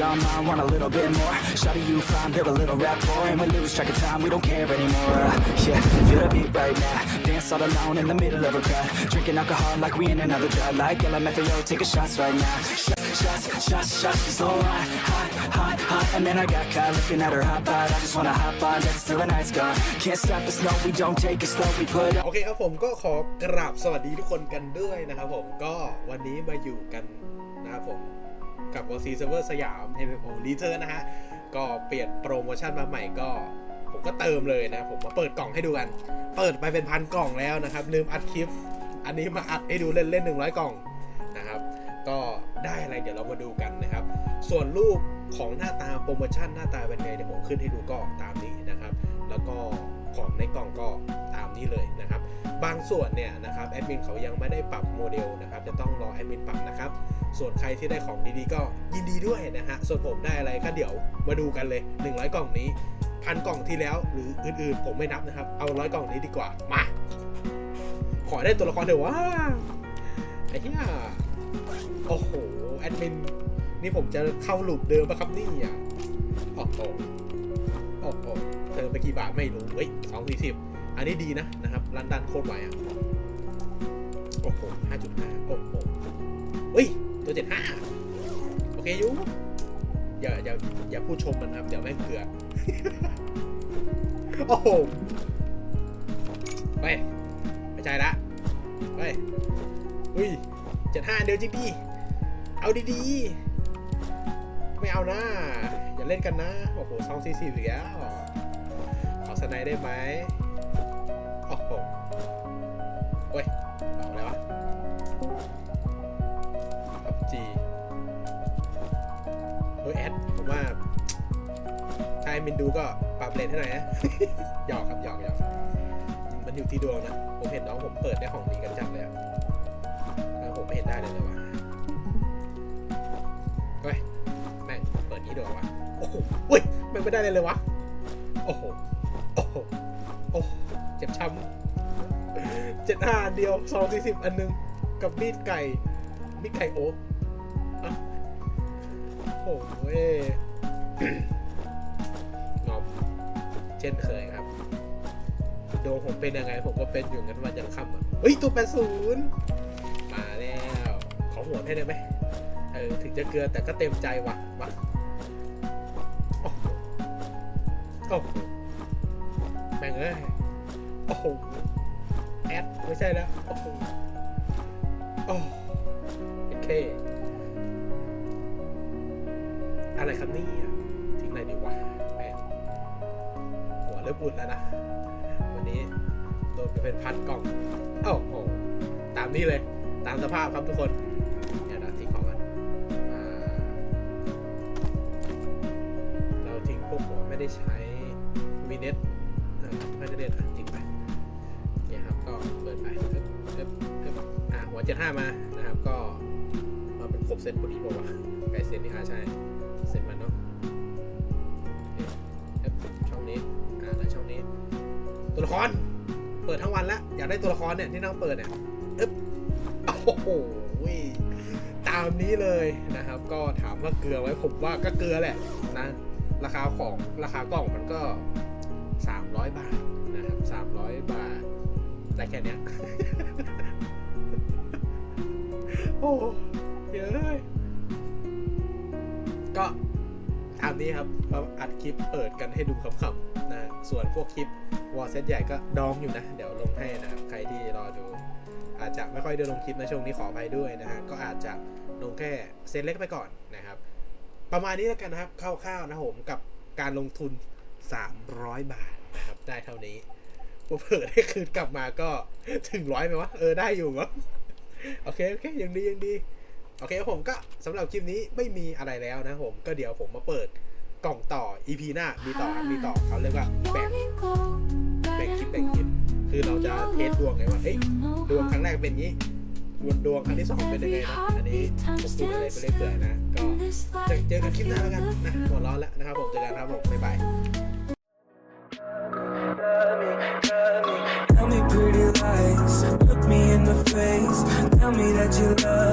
be on mine, want a little bit more Shawty you fine, build a little rapport And we lose track of time, we don't care anymore uh, Yeah, feel the beat right now Dance all alone in the middle of a crowd Drinking alcohol like we in another drought Like LMFAO, taking shots right now Sh Shots, shots, shots, shots So hot, hot, hot, hot And then I got caught looking at her hot bod I just wanna hop on, dance till the night's gone Can't stop us, no, we don't take it slow We put โอเคครับผมก็ขอกราบสวัสดีทุกคนกันด้วยนะครับผมก็วันนี้มาอยู่กันนะครับผม กับวอซีเซิร์ฟสยามเฮมโอรีเทอร์นะฮะ ก็เปลี่ยนโปรโมชั่นมาใหม่ก็ ผมก็เติมเลยนะ ผมมาเปิดกล่องให้ดูกัน เปิดไปเป็นพันกล่องแล้วนะครับ ลืมอัดคลิป อันนี้มาอัดให้ดูเล่นเล่นหนึ่งร้อยกล่องนะครับ ก็ได้อะไรเดี๋ยวเรามาดูกันนะครับ ส่วนรูปของหน้าตาโปรโมชั่นหน้าตาเป็นไงเดี๋ยวผมขึ้นให้ดูก็ตามนี้นะครับ แล้วก็ของในกล่องก็ามนี้เลยนะครับ บางส่วนเนี่ยนะครับแอดมินเขายังไม่ได้ปรับโมเดลนะครับจะต้องรอแอดมินปรับนะครับ ส่วนใครที่ได้ของดีๆก็ยินดีด้วยนะฮะส่วนผมได้อะไรก็เดี๋ยวมาดูกันเลย 100 กล่องนี้พันกล่องที่แล้วหรืออื่นๆ ผมไม่นับนะครับ เอาร้อยกล่องนี้ดีกว่ามา ขอได้ตัวละครเถอะว่าไอ้เหี้ยโอ้โหแอดมินนี่ผมจะเข้าหลูปเดิมปะครับนี่อะโอ้โหโอ้โหเติมไปกี่บาทไม่รู้ เฮ้ยสองสี่สิบ อันนี้ดีนะนะครับรันดันโคตรไวอะโอ้โหห้าจุดห้าโอ้โหเฮ้ย ตัวเจ็ดห้าโอเคอยูอย่าอย่าอย่าพูดชมมันครับ เดี๋ยวแม่งเกลือโอ้โหไปไม่ใช่ละไปอุ้ยเจ็ดห้าเดียวจริงดิเอาดีๆ ไม่เอานะอย่าเล่นกันนะ โอ้โหสองสี่สี่เหลือขอสไนได้ไหม โอ้โหเว้ยเอาอะไรวะพับจีเฮ้ยแอด ผมว่าถ้าให้มินดูก็ปรับเลนให้หน่อยนะ หยอกครับหยอกหยอกมันอยู่ที่ดวงนะ ผมเห็นน้องผมเปิดได้ของดีกันจังเลยอะแล้วผมไม่เห็นได้เลยเลยวะเฮ้ย แม่งเปิดนี้ดวยวะโอ้โหเฮ้ยแม่งไม่ได้เลยเลยวะโอ้โหโอ้โหโอ้โห เจ็บช้ำเจ็ดห้าเดียวสองสี่สิบอันหนึง กับมีดไก่มีดไก่โอ๊กโอ้โหเว้ยงอมเช่นเคยครับโดมผมเป็นยังไง ผมก็เป็นอยู่งั้นวันยังค่ำอะเฮ้ย ตัวแปดศูนย์มาแล้ว ขอหัวให้ได้ไหมเออ ถึงจะเกลือแต่ก็เต็มใจว่ะว่ะโอ้โหโอ้แม่งเอ้ย โอ้โหแอดไม่ใช่แล้วโอ้โหโอ้โอเค อะไรครับนี่ทิ้งอะไรดีวะแม่หัวเริ่มอุ่นแล้วนะ วันนี้โดนไปเป็นพันกล่อง โอ้โห ตามนี้เลย ตามสภาพครับทุกคน 75 มานะครับ ก็มาเป็นครบเซตพอดีป่าวะไกลเซตนี่ค่ะใช่เซตมันเนาะช่องนี้อ่าแล้วช่องนี้ ตัวละครเปิดทั้งวันแล้วอยากได้ตัวละครเนี่ยที่น้องเปิดเนี่ยอึ๊บโอ้โหตามนี้เลยนะครับ ก็ถามว่าเกลือไว้ผมว่าก็เกลือแหละนะราคาของราคากล่องมันก็ 300 บาทนะครับ300 บาท ได้แค่เนี้ย โอ้เยอะเลยก็ตามนี้ครับก็อัดคลิปเปิดกันให้ดูขำๆนะ ส่วนพวกคลิปวอลเซตใหญ่ก็ดองอยู่นะ เดี๋ยวลงให้นะครับ ใครที่รอดู อาจจะไม่ค่อยได้ลงคลิปในช่วงนี้ขออภัยด้วยนะฮะ ก็อาจจะลงแค่เซตเล็กไปก่อนนะครับ ประมาณนี้แล้วกันนะครับคร่าวๆนะครับผมกับการลงทุน 300 บาทนะครับ ได้เท่านี้ ผมเปิดให้คืนกลับมาก็ถึงร้อยไหมวะ เออได้อยู่มั้งโอเคโอเคยังดียังดี โอเคผมก็สำหรับคลิปนี้ไม่มีอะไรแล้วนะผม ก็เดี๋ยวผมมาเปิดกล่องต่อ EP หน้า มีต่อครับมีต่อเขาเรียกว่าแบ่งแบ่งคลิปแบ่งคลิป คือเราจะเทสดวงไงว่าเอ้ยดวงครั้งแรกเป็นอย่างนี้ดวงดวงครั้งที่สองเป็นยังไงนะ อันนี้ผมพูดอะไรไปเรื่อยเปื่อยนะ ก็เจอเจอกันคลิปหน้าแล้วกันนะหัวร้อนแล้วนะครับผม เจอกันครับผม บ๊ายบาย me that you love.